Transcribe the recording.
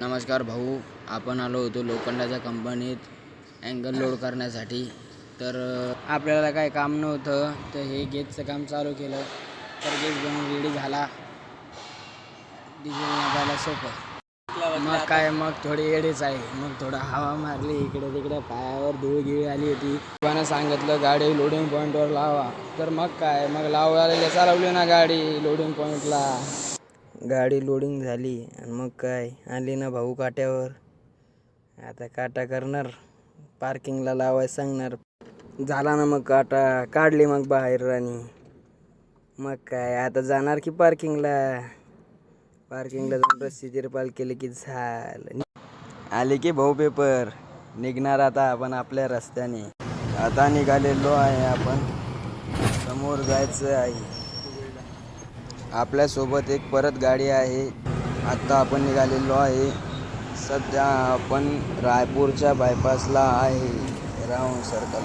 नमस्कार भाऊ आपण आलो होतो लोखंडाच्या कंपनीत अँगल लोड करण्यासाठी. तर आपल्याला काय काम नव्हतं तर हे गेटचं काम चालू केलं. तर गेट बनवून रेडी झाला. डिझेल नापायला सोपं. मग काय मग थोडी येडीच आहे. मग थोडं हवा मारली इकडे तिकडे पायावर धूळ गिळ आली होती. पण सांगितलं गाडी लोडिंग पॉईंटवर लावा. तर मग काय मग लावायला चालवली ना गाडी लोडिंग पॉईंटला गाडी लोडिंग झाली आणि मग काय? आली ना भाऊ काट्यावर. आता काटा करणार. पार्किंगला लावाय सांगणार. झाला ना मग काटा. काढली मग बाहेर आणि मग काय? आता जाणार की पार्किंगला पार्किंगला जाऊन रस्सी तिरपाल केली की झालं. आले की भाऊ पेपर निघणार आता आपण आपल्या रस्त्याने. आता निघालेलो आहे आपण. समोर जायचं आहे. आपल्यासोबत एक परत गाडी आहे. आत्ता आपण निघालेलो आहे. सध्या आपण रायपूरच्या बायपासला आहे. Round circle